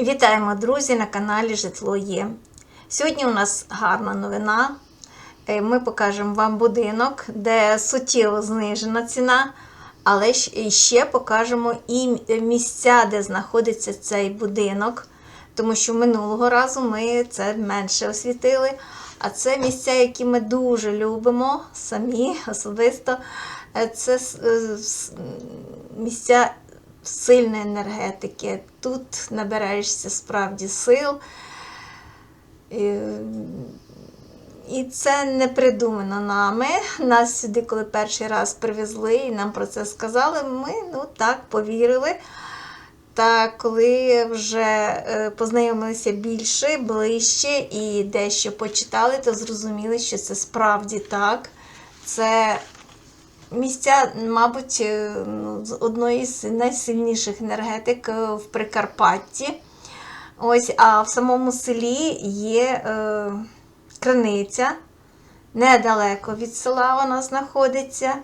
Вітаємо, друзі, на каналі Житло Є. Сьогодні у нас гарна новина. Е, Ми покажемо вам будинок, де суттєво знижена ціна, але ще покажемо і місця, де знаходиться цей будинок. Тому що минулого разу ми це менше освітили. А це місця, які ми дуже любимо самі особисто. Е, Це е, місця сильної енергетики. Тут набираєшся справді сил. І, це не придумано нами. Нас сюди, коли перший раз привезли і нам про це сказали, ми ну так повірили. Та коли вже е, познайомилися більше, ближче і дещо почитали, то зрозуміли, що це справді так. Це місця, мабуть, е, ну, з одної з найсильніших енергетик е, в Прикарпатті. Ось, а в самому селі є е, криниця, недалеко від села вона знаходиться.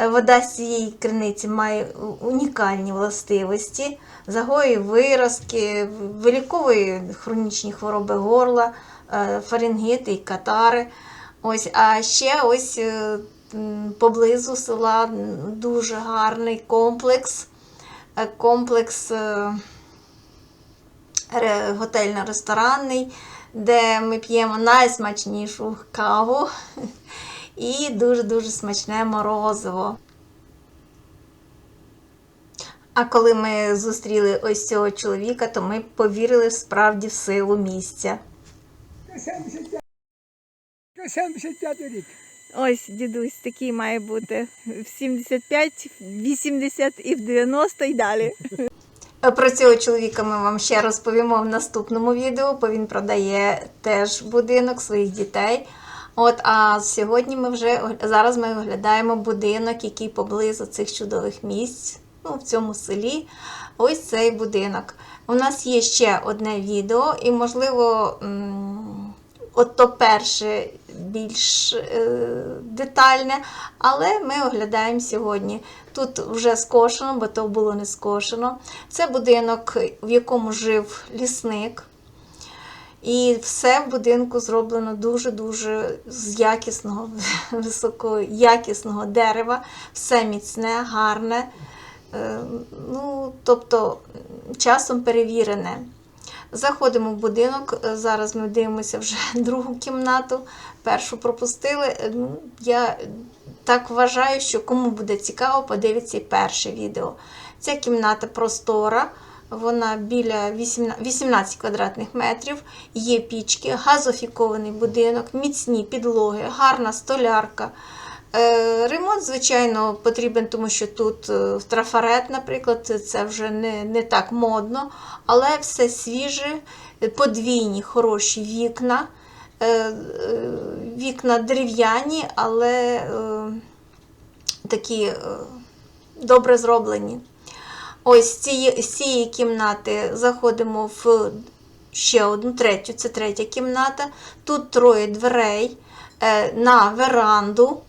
Е, Вода з цієї криниці має унікальні властивості, загоює виразки, виліковує хронічні хвороби горла, фарингіти і катари. Ось, а ще ось е, поблизу села дуже гарний комплекс. Е, Комплекс е, готельно-ресторанний, де ми п'ємо найсмачнішу каву і дуже-дуже смачне морозиво. А коли ми зустріли ось цього чоловіка, то ми повірили справді в силу місця. 75 75 рік. Ось дідусь такий має бути в 75, 80 і в 90 і далі. Про цього чоловіка ми вам ще розповімо в наступному відео, бо він продає теж будинок своїх дітей. От, а сьогодні ми вже зараз ми оглядаємо будинок, який поблизу цих чудових місць, ну, в цьому селі. Ось цей будинок. У нас є ще одне відео, і, можливо, м, от то перше більш е, детальне, але ми оглядаємо сьогодні. Тут вже скошено, бо то було не скошено. Це будинок, в якому жив лісник. І все в будинку зроблено дуже-дуже з якісного, високого, якісного дерева, все міцне, гарне. Е, Ну, тобто часом перевірене. Заходимо в будинок. е, Зараз ми дивимося вже другу кімнату. Першу пропустили. Е, ну, Я так вважаю, що кому буде цікаво, подивиться і перше відео. Ця кімната простора. Вона біля 18 18 квадратних метрів, є пічки, газофікований будинок, міцні підлоги, гарна столярка. Е, Ремонт, звичайно, потрібен, тому що тут е, трафарет, наприклад, це вже не, не так модно, але все свіже, подвійні хороші вікна. Е, Вікна дерев'яні, але такі добре зроблені. Ось з цієї, з цієї кімнати заходимо в ще одну третю, це третя кімната. Тут троє дверей на веранду,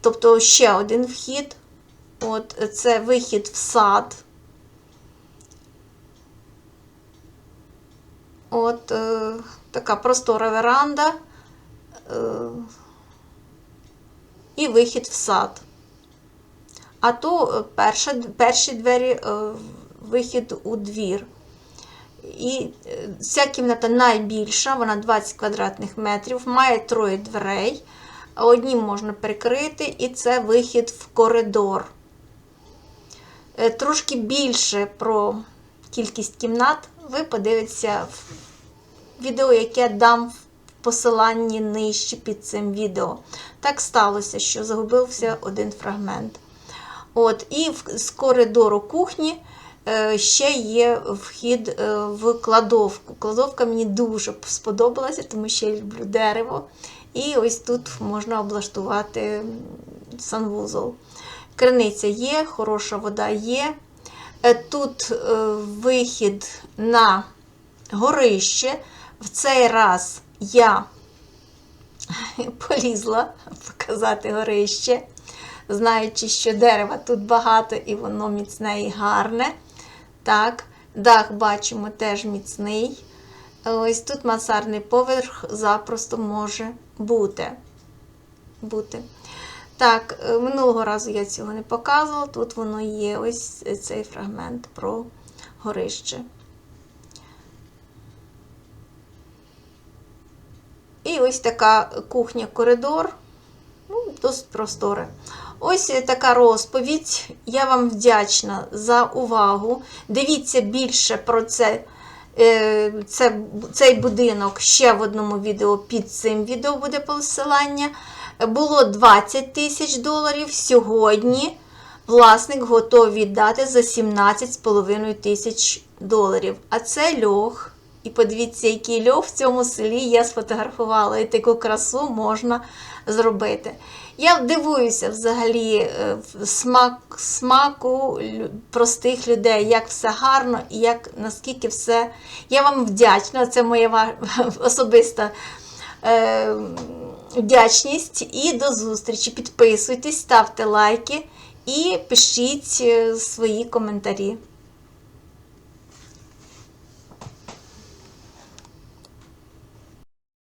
тобто ще один вхід. От, це вихід в сад. От е, така простора веранда е, і вихід в сад. А то е, перша, перші двері е, вихід у двір. І е, ця кімната найбільша, вона 20 квадратних метрів, має троє дверей. Одні можна перекрити, і це вихід в коридор. Е, Трошки більше про кількість кімнат ви подивитеся в відео, яке дам в посиланні нижче під цим відео. Так сталося, що загубився один фрагмент. От, і з коридору кухні е, ще є вхід е, в кладовку. Кладовка мені дуже сподобалася, тому що я люблю дерево. І ось тут можна облаштувати санвузол. Криниця є, хороша вода є. Е, Тут е, вихід на горище. В цей раз я полізла показати горище, знаючи, що дерева тут багато і воно міцне і гарне. Так, Дах бачимо теж міцний. Ось тут мансардний поверх запросто може бути. бути. Так, е, минулого разу я цього не показувала. Тут воно є ось цей фрагмент про горище. І ось така кухня-коридор, ну, досить просторе. Ось така розповідь. Я вам вдячна за увагу. Дивіться більше про це, цей будинок ще в одному відео. Під цим відео буде посилання. Було 20 тисяч доларів. Сьогодні власник готовий віддати за 17,5 тисяч доларів. А це льох. І подивіться, який льох в цьому селі я сфотографувала, і таку красу можна зробити. Я дивуюся взагалі е, смак, смаку простих людей, як все гарно і як наскільки все. Я вам вдячна, це моя особиста е, вдячність. І до зустрічі. Підписуйтесь, ставте лайки і пишіть е, свої коментарі.